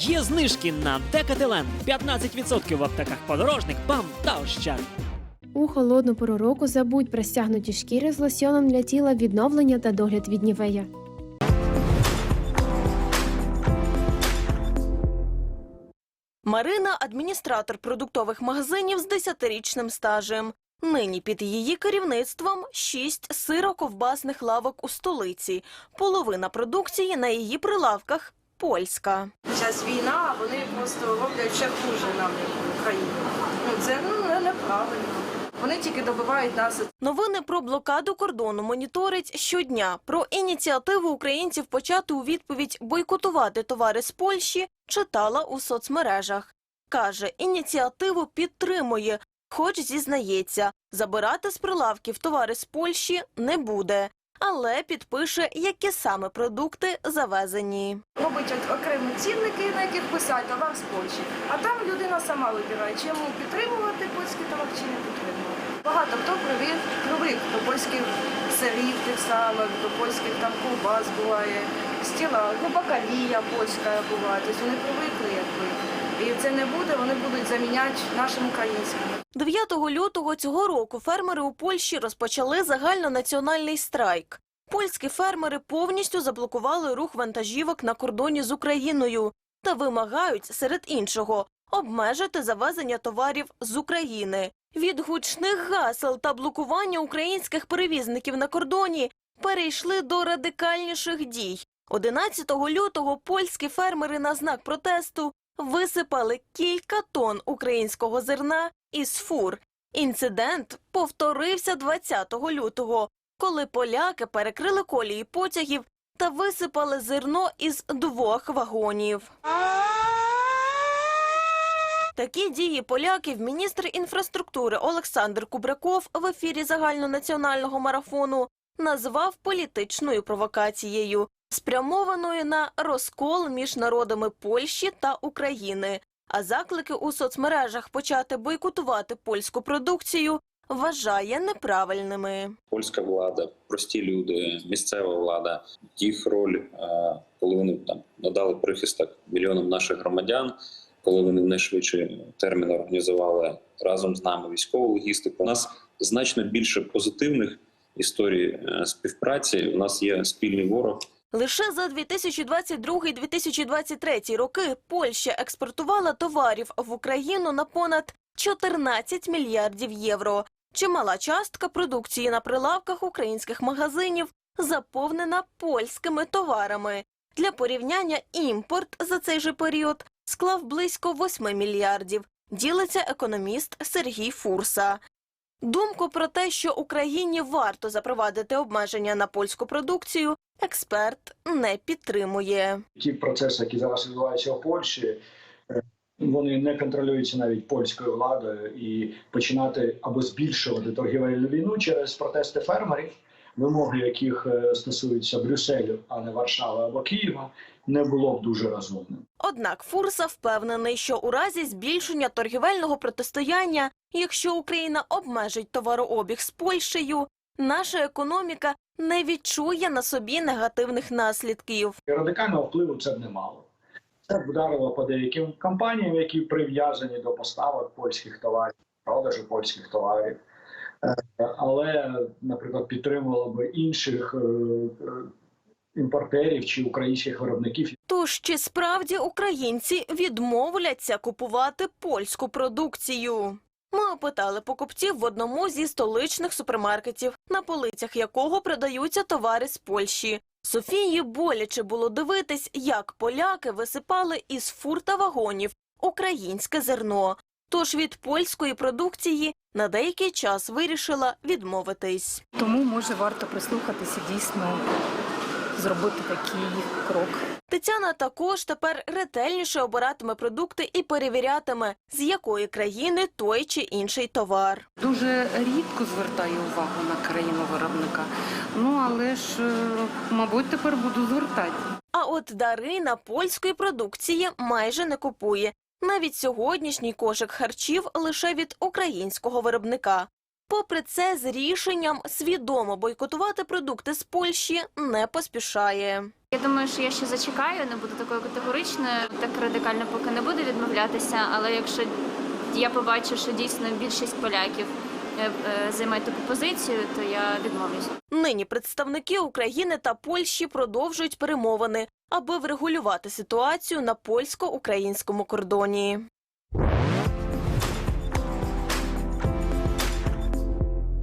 Є знижки на Декателен 15% в аптеках подорожник, БАМ та Ощад. У холодну пору року забудь про стягнуті шкіри з лосьоном для тіла відновлення та догляд від нівея. Марина адміністратор продуктових магазинів з 10-річним стажем. Нині під її керівництвом шість сиро-ковбасних лавок у столиці. Половина продукції на її прилавках польська. Зараз війна, а вони просто роблять ще хуже нам в Україні. Ну це ну неправильно. Вони тільки добивають нас Новини про блокаду кордону моніторить щодня. Про ініціативу українців почати у відповідь бойкотувати товари з Польщі читала у соцмережах. Каже, ініціативу підтримує, хоч зізнається, забирати з прилавків товари з Польщі не буде, але підпише, які саме продукти завезені. робить окремі цінники, на яких писать товар з Польщі. А там людина сама вибирає, чи йому підтримувати польський товар, чи не підтримувати. Багато хто привик, привик до польських сирів тих самих, до польських там ковбас буває, стіла, ну бакалія польська буває. Тобто вони привикли якби. І це не буде, вони будуть заміняти нашим українським. 9 лютого цього року фермери у Польщі розпочали загальнонаціональний страйк. Польські фермери повністю заблокували рух вантажівок на кордоні з Україною та вимагають, серед іншого, обмежити завезення товарів з України. Від гучних гасел та блокування українських перевізників на кордоні перейшли до радикальніших дій. 11 лютого польські фермери на знак протесту висипали кілька тонн українського зерна із фур. Інцидент повторився 20 лютого, коли поляки перекрили колії потягів та висипали зерно із двох вагонів. Такі дії поляків міністр інфраструктури Олександр Кубраков в ефірі загальнонаціонального марафону назвав політичною провокацією, спрямованою на розкол між народами Польщі та України. А заклики у соцмережах почати бойкотувати польську продукцію вважає неправильними. польська влада, прості люди, місцева влада, їх роль, е, коли вони там надали прихисток мільйонам наших громадян, коли вони в найшвидший термін організували разом з нами військову логістику. У нас значно більше позитивних історій е, співпраці. У нас є спільний ворог. Лише за 2022-2023 роки Польща експортувала товарів в Україну на понад 14 мільярдів євро. Чимала частка продукції на прилавках українських магазинів заповнена польськими товарами. Для порівняння імпорт за цей же період склав близько 8 мільярдів, ділиться економіст Сергій Фурса. Думку про те, що Україні варто запровадити обмеження на польську продукцію, експерт не підтримує. ті процеси, які зараз відбуваються у Польщі, е, вони не контролюються навіть польською владою і починати або збільшувати торгівельну війну через протести фермерів, вимоги яких е, стосуються Брюсселю, а не Варшави або Києва, не було б дуже розумним. Однак Фурса впевнений, що у разі збільшення торгівельного протистояння, якщо Україна обмежить товарообіг з Польщею, наша економіка не відчує на собі негативних наслідків. І радикального впливу це б не мало. Це б вдарило по деяким компаніям, які прив'язані до поставок польських товарів, продажу польських товарів. Е, Але, наприклад, підтримувало б інших е, е, імпортерів чи українських виробників, Тож чи справді українці відмовляться купувати польську продукцію? Ми опитали покупців в одному зі столичних супермаркетів, на полицях якого продаються товари з Польщі. Софії боляче було дивитись, як поляки висипали із фур та вагонів українське зерно. Тож від польської продукції на деякий час вирішила відмовитись. Тому може варто прислухатися дійсно зробити такий крок. Тетяна також тепер ретельніше обиратиме продукти і перевірятиме, з якої країни той чи інший товар. Дуже рідко звертаю увагу на країну виробника. Ну але ж, е, мабуть, тепер буду звертати. А от Дарина польської продукції майже не купує. Навіть сьогоднішній кошик харчів лише від українського виробника. Попри це, з рішенням свідомо бойкотувати продукти з Польщі не поспішає. Я думаю, що я ще зачекаю, не буду такою категоричною, так радикально поки не буду відмовлятися. Але якщо я побачу, що дійсно більшість поляків займає таку позицію, то я відмовлюся. Нині представники України та Польщі продовжують перемовини, аби врегулювати ситуацію на польсько-українському кордоні.